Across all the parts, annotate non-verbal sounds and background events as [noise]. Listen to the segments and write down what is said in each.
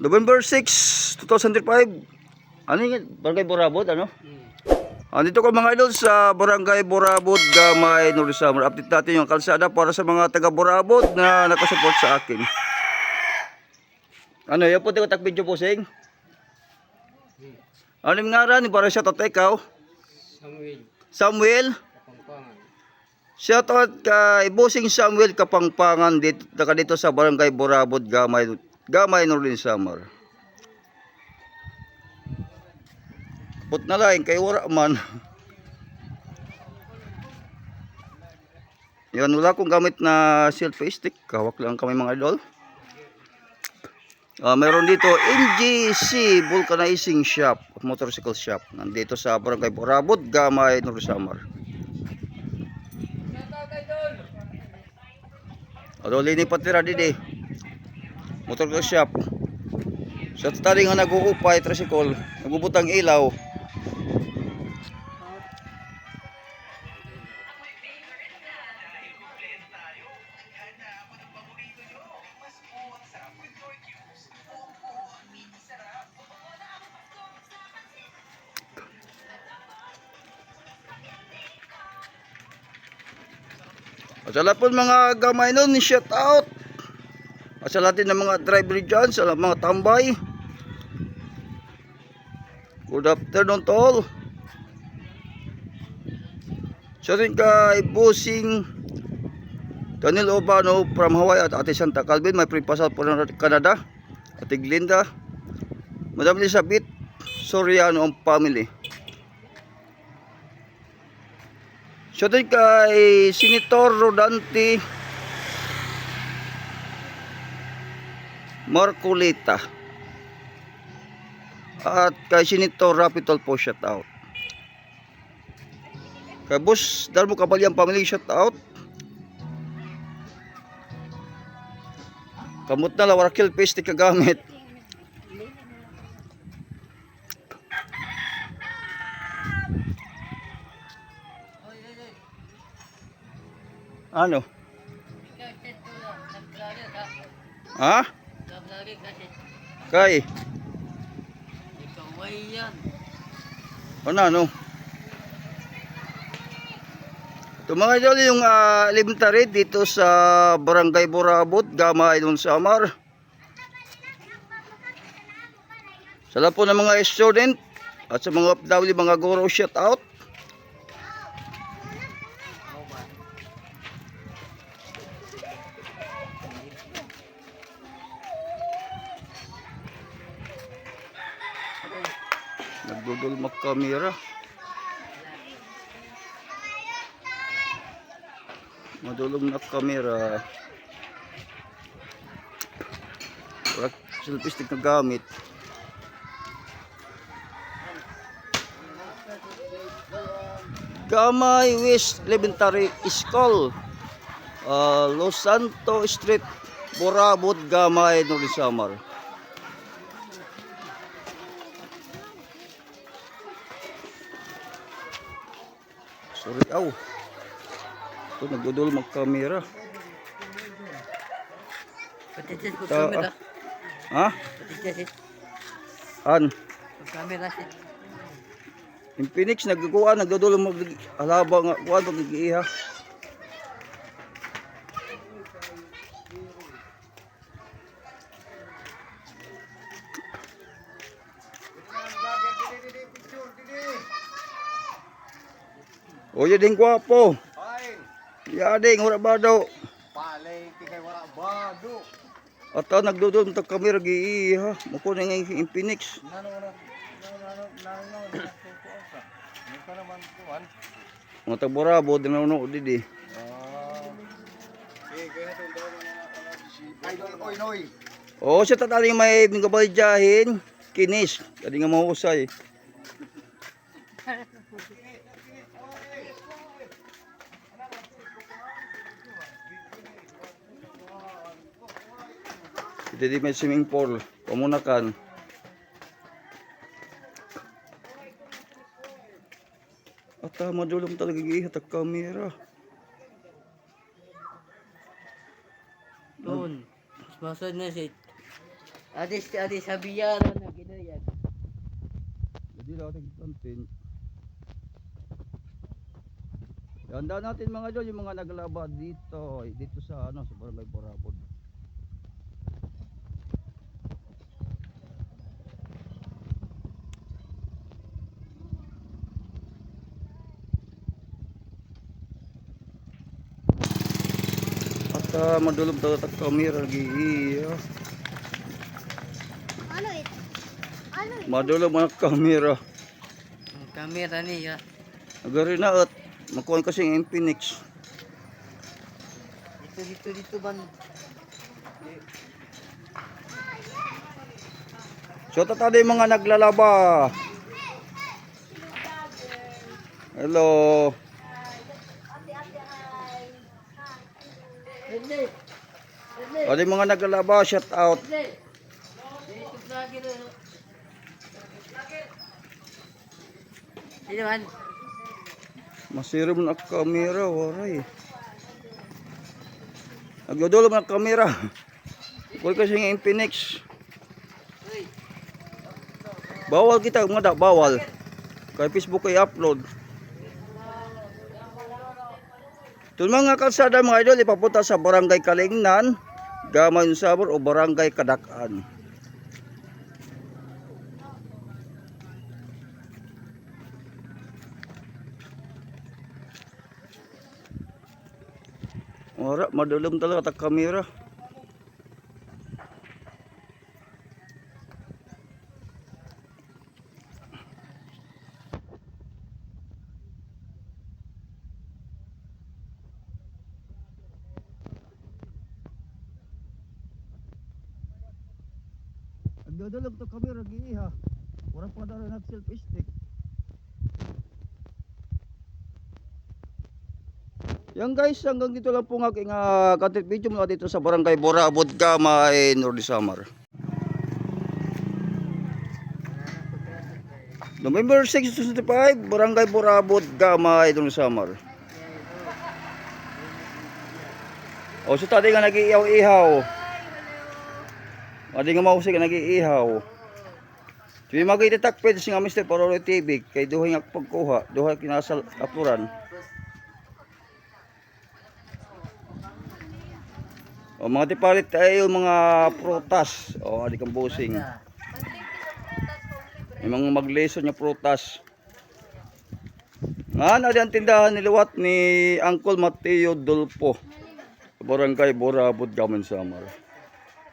November 6, 2005. Ano yun? Barangay Borabod, ano? Andito ko mga idol sa Barangay Borabod, Gamay, Norisamar. Update natin yung kalsada para sa mga taga Borabod na nakasupport sa akin. Ano, yung puti ko tak video po, Sing? Ano yung ngaran? Para siya to ikaw? Samuel Samuel? Kapangpangan. Shoutout kay Busing Samuel Kapangpangan dito, dito sa Barangay Borabod, Gamay, Gamay, Northern Samar. Put na lang, kay wala man. Yan, wala akong gamit na selfie stick. Hawak lang kami mga idol. Ah, meron dito NGC Vulcanizing Shop, motorcycle shop. Nandito sa Barangay Borabod, Gamay, Northern Samar. Ado lini patira didi. Motor ko shop. Sa tali nga nag-uupay tricycle, nagubutang ilaw. At sa lahat po mga gamay nun, shout out. At sa ng mga driver dyan, sa mga tambay. Good afternoon to all. Sa rin kay Busing Daniel Obano from Hawaii at Ate Santa Calvin, may pre-pasal po ng Canada. Ate Glinda. Madam Elizabeth Soriano ang family. So din kay Senator Rodante Marcolita at kay Senator Rapitol po shout out. Kay Boss Darmo Kabalyang family shout out. Kamot na la warakil peste kagamit. Ano? Ha? Kay, Ikaw yan. ano ano? Ito mga idol yung uh, elementary dito sa Barangay Borabot, Gama Idon Samar. Sa lahat po ng mga student at sa mga OFW, mga guro, shout out. Nagdudol magkamera. Madulog na kamera. Selfie na gamit. Gamay West Elementary School. Uh, Los Santo Street, Borabot, Gamay, Norisamar. Sorry, aw. Ito, nagdudol mag-camera. Patitis Ta- kamera. Ha? Patitis An? kamera si. Yung Phoenix, nagkukuha, nagdudol mag... Alaba nga, kuha, mag-iiha. O, yun din gwapo. Yading, wala ba daw? Palay, kay wala bado. At ah, nagdudol mag kamera giiha. Mukha na nga yung Phoenix. Nano na nano nano. Nito naman kuan. Didi. Ah. To daw na Idol oy noy. Oo, siya tataling may bingabadyahin. Kinis. Kadi nga mahusay. [laughs] Ito di may swimming pool. Pamunakan. At ah, madulong talaga gihat ang kamera. Doon. Masad na si. Adis, adis sa biyara na ginayag. Jadi lang ating content. Tandaan natin mga idol, yung mga naglaba dito, dito sa ano, sa Barangay Borabod. At uh, madulog daw ta kamera gi iya. Ano ito? Ano ito? Madulog mga kamera. Ang kamera niya. Agari na at makuha kasi yung Infinix. Dito, dito, dito ban. So tata yung mga naglalaba. Hello. Hindi. Hindi. O yung mga naglalaba, shout out. Sino man? Masirim na kamera, waray. Nagdodolo na kamera. Kuha kasi yung Infinix. Bawal kita, mga da, bawal. Kay Facebook ay upload. Ito mga kalsada mga idol, ipapunta sa Barangay Kalingnan, Gamay Sabor o Barangay Kadakan. Ora, madulom talaga ta kamera. Nagdadalog to kamera giiha. Wala pa dara nag selfie stick. Yan guys, hanggang dito lang po ng aking uh, content video mula dito sa Barangay Borabod, Gamay, Nordi Samar. November 6, 2025, Barangay Borabod, Gamay, Nordi Samar. O, so tadi nga nag-iihaw-ihaw. Adi nga mausig nga nag-iihaw. Tuy magititak pwede si nga Mr. Parolo TV kay duhay nga pagkuha, duhay kinasal kapuran. O mga tipalit tayo mga prutas. O adi kang busing. Yung mga magleso niya prutas. Nga na di ang tindahan niliwat ni Uncle Mateo Dulpo. Barangay Borabod, Gaman Samar.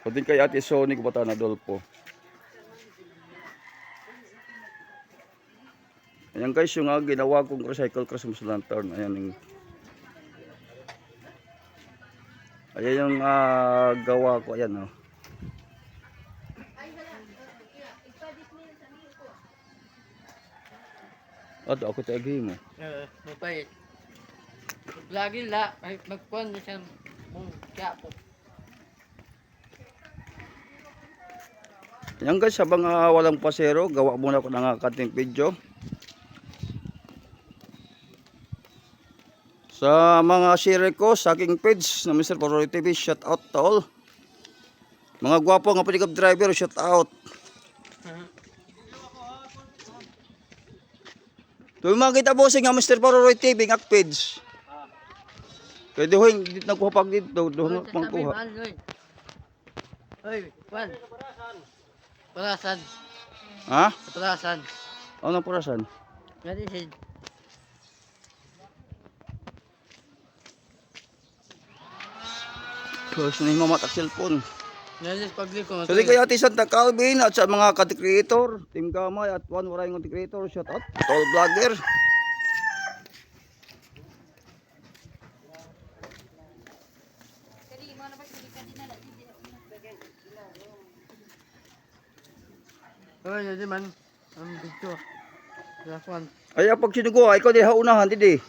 Pati kay Ate Sony Kubatana Dulpo. Ayan guys, yung uh, ginawa kong recycle Christmas lantern. Ayan yung Ayan yung ah, gawa ko. Ayan oh. Ato ako tagi mo. Uh, mapait. Vlogger la. Magpuan na siya. Mong kya po. Ayan guys, habang ah, walang pasero, gawa muna ko ng uh, kating video. Sa mga share ko sa aking page na Mr. Paroli TV, shout out to all. Mga gwapo nga pick driver, shout out. Tuwing makita po nga Mr. Paroli TV nga page. Kaya doon, nagkuhapag dito, doon pang kuha. Oy, Juan. Parasan. Ha? Parasan. Ano nang purasan? Si Tapos na yung mamat cellphone. Di kay Ate Santa Calvin at sa mga content creator, Team Gamay at One Waray content creator, shout out, all vlogger. Oy, hindi man. Ang. Last one. Ay pag sinugo, ikaw di haunahan didi.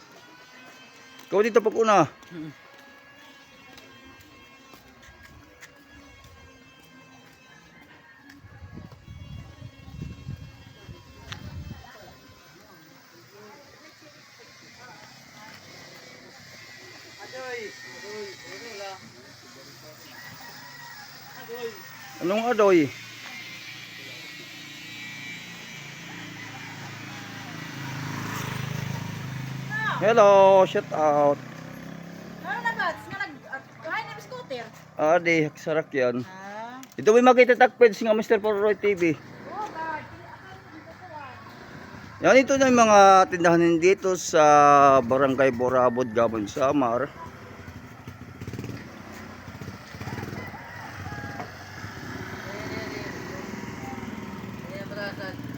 Ikaw dito pag una. Adoy. Anong adoy? Hello, shout out. Ano na ba? Nga nag... Kain na scooter. Adi, sarak yan. Ah. Ito may makita takpeds nga Mr. Porroy TV. Oh, God. Yan ito na yung mga tindahan dito sa Barangay Borabod, Gabon, Samar. Ayan, barasan.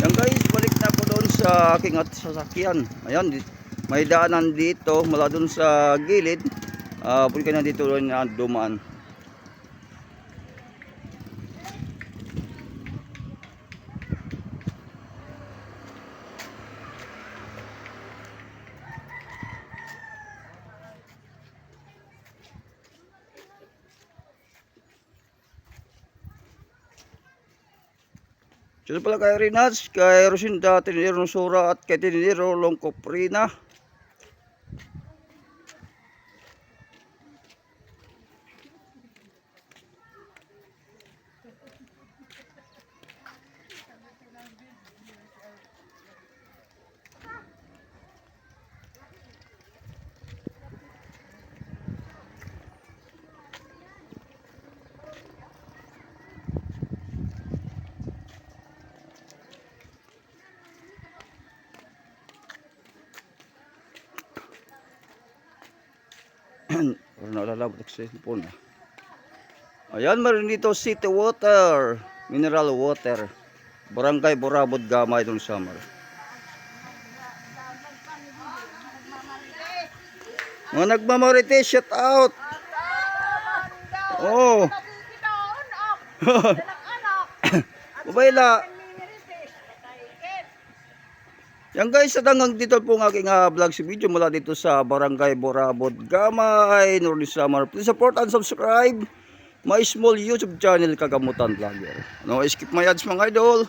Yan guys, balik na ako doon sa aking at sasakyan. Ayan, may daanan dito mula doon sa gilid. Ah, uh, ka na dito doon na dumaan. Sino pala kay Rinats, kay Rosinda, Tinidero Nusura at kay Tinidero Longkoprina. Parang nalalabot ako sa ah. Ayan, meron dito city water, mineral water. Barangay Borabod Gamay doon summer. Mga nagmamarites, shout out! Oh! Mabayla! Yan guys, sa hanggang dito po ang aking uh, vlog si video mula dito sa Barangay Borabod Gamay, Northern Samar. Please support and subscribe my small YouTube channel Kagamutan Vlogger. No, skip my ads mga idol.